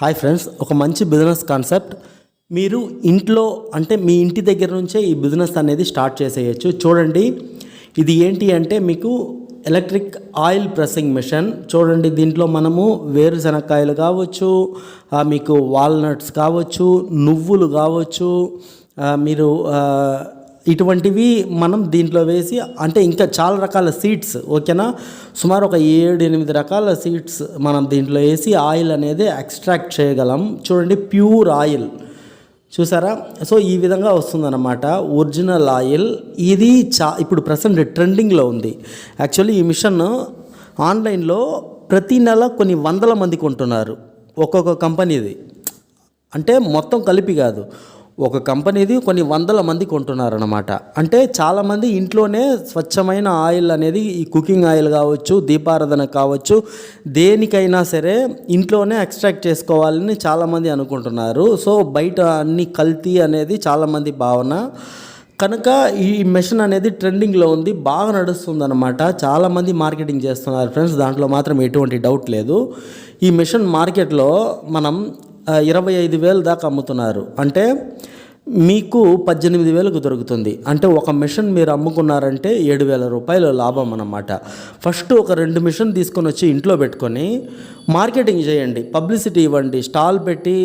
Hi friends ఒక మంచి business concept. మీరు ఇంట్లో అంటే మీ ఇంటి దగ్గర నుంచే ఈ బిజినెస్ అనేది స్టార్ట్ చేసేయచ్చు. చూడండి ఇది ఏంటి అంటే మీకు ఎలక్ట్రిక్ ఆయిల్ ప్రెస్సింగ్ మిషన్. చూడండి దీంట్లో మనము వేరుశనక్కాయలు కావచ్చు మీకు వాల్నట్స్ కావచ్చు నువ్వులు కావచ్చు మీరు ఇటువంటివి మనం దీంట్లో వేసి అంటే ఇంకా చాలా రకాల సీడ్స్ ఓకేనా? సుమారు ఒక ఏడు ఎనిమిది రకాల సీడ్స్ మనం దీంట్లో వేసి ఆయిల్ అనేది ఎక్స్ట్రాక్ట్ చేయగలం. చూడండి ప్యూర్ ఆయిల్. చూసారా? సో ఈ విధంగా వస్తుందన్నమాట. Original oil. ఇది చా ఇప్పుడు ప్రజెంట్ ట్రెండింగ్లో ఉంది. యాక్చువల్లీ ఈ మిషన్ ఆన్లైన్లో ప్రతి నెల కొన్ని వందల మంది కొంటున్నారు. ఒక్కొక్క కంపెనీది. అంటే మొత్తం కలిపి కాదు. ఒక కంపెనీది కొన్ని వందల మంది కొంటున్నారనమాట అంటే చాలామంది ఇంట్లోనే స్వచ్ఛమైన ఆయిల్ అనేది ఈ కుకింగ్ ఆయిల్ కావచ్చు దీపారాధన కావచ్చు దేనికైనా సరే ఇంట్లోనే ఎక్స్ట్రాక్ట్ చేసుకోవాలని చాలామంది అనుకుంటున్నారు. సో బయట అన్ని కల్తీ అనేది చాలామంది భావన. కనుక ఈ మెషిన్ అనేది ట్రెండింగ్లో ఉంది బాగా నడుస్తుంది అనమాట చాలామంది మార్కెటింగ్ చేస్తున్నారు ఫ్రెండ్స్ దాంట్లో మాత్రం ఎటువంటి డౌట్ లేదు. ఈ మిషన్ మార్కెట్లో మనం ఇరవై ఐదు వేలు దాకా అమ్ముతున్నారు. అంటే మీకు పద్దెనిమిది వేలకు దొరుకుతుంది. అంటే ఒక మిషన్ మీరు అమ్ముకున్నారంటే ఏడు వేల రూపాయలు లాభం అన్నమాట. ఫస్ట్ ఒక రెండు మిషన్ తీసుకొని వచ్చి ఇంట్లో పెట్టుకొని మార్కెటింగ్ చేయండి. పబ్లిసిటీ ఇవ్వండి. స్టాల్ పెట్టి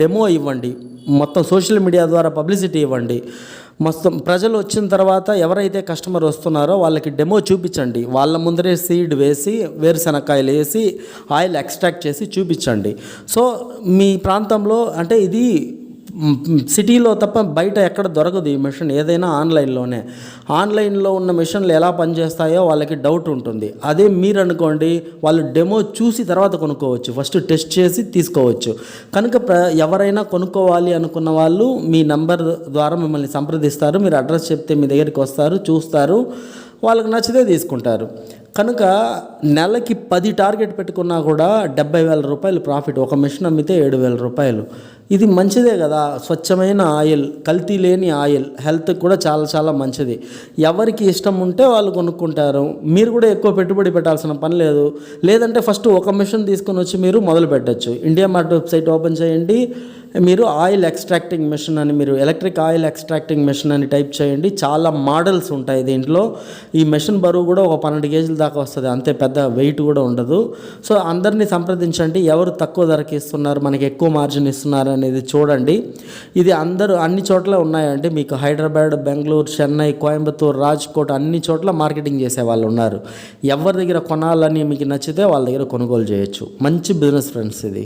డెమో ఇవ్వండి. మొత్తం సోషల్ మీడియా ద్వారా పబ్లిసిటీ ఇవ్వండి. మొత్తం ప్రజలు వచ్చిన తర్వాత ఎవరైతే కస్టమర్ వస్తున్నారో వాళ్ళకి డెమో చూపించండి. వాళ్ళ ముందరే సీడ్ వేసి వేరుశనక్కాయలు వేసి ఆయిల్ ఎక్స్ట్రాక్ట్ చేసి చూపించండి. సో మీ ప్రాంతంలో అంటే ఇది సిటీలో తప్ప బయట ఎక్కడ దొరకదు ఈ మిషన్ ఏదైనా ఆన్లైన్లోనే. ఆన్లైన్లో ఉన్న మిషన్లు ఎలా పనిచేస్తాయో వాళ్ళకి డౌట్ ఉంటుంది. అదే మీరు అనుకోండి వాళ్ళు డెమో చూసి తర్వాత కొనుక్కోవచ్చు. ఫస్ట్ టెస్ట్ చేసి తీసుకోవచ్చు. కనుక ప్ర ఎవరైనా కొనుక్కోవాలి అనుకున్న వాళ్ళు మీ నంబర్ ద్వారా మిమ్మల్ని సంప్రదిస్తారు. మీరు అడ్రస్ చెప్తే మీ దగ్గరికి వస్తారు చూస్తారు. వాళ్ళకి నచ్చితే తీసుకుంటారు. కనుక నెలకి పది టార్గెట్ పెట్టుకున్నా కూడా డెబ్బై వేల రూపాయలు ప్రాఫిట్. ఒక మిషన్ అమ్మితే ఏడు వేల రూపాయలు. ఇది మంచిదే కదా. స్వచ్ఛమైన ఆయిల్ కల్తీ లేని ఆయిల్ హెల్త్కి కూడా చాలా చాలా మంచిది. ఎవరికి ఇష్టం ఉంటే వాళ్ళు కొనుక్కుంటారు. మీరు కూడా ఎక్కువ పెట్టుబడి పెట్టాల్సిన పని లేదు. లేదంటే ఫస్ట్ ఒక మిషన్ తీసుకొని వచ్చి మీరు మొదలు పెట్టచ్చు. ఇండియా మార్ట్ వెబ్సైట్ ఓపెన్ చేయండి. మీరు ఆయిల్ ఎక్స్ట్రాక్టింగ్ మిషన్ అని మీరు ఎలక్ట్రిక్ ఆయిల్ ఎక్స్ట్రాక్టింగ్ మిషన్ అని టైప్ చేయండి. చాలా మోడల్స్ ఉంటాయి దీంట్లో. ఈ మిషన్ బరువు కూడా ఒక పన్నెండు కేజీల దాకా వస్తుంది. అంతే పెద్ద వెయిట్ కూడా ఉండదు. సో అందరినీ సంప్రదించండి. ఎవరు తక్కువ ధరకి ఇస్తున్నారు? మనకి ఎక్కువ మార్జిన్ ఇస్తున్నారు అనేది చూడండి. ఇది అందరూ అన్ని చోట్ల ఉన్నాయండి మీకు హైదరాబాద్ బెంగళూరు చెన్నై కోయంబత్తూరు రాజ్కోట్ అన్ని చోట్ల మార్కెటింగ్ చేసే వాళ్ళు ఉన్నారు. ఎవరి దగ్గర కొనాలని మీకు నచ్చితే వాళ్ళ దగ్గర కొనుగోలు చేయొచ్చు. మంచి బిజినెస్ ఫ్రెండ్స్ ఇది.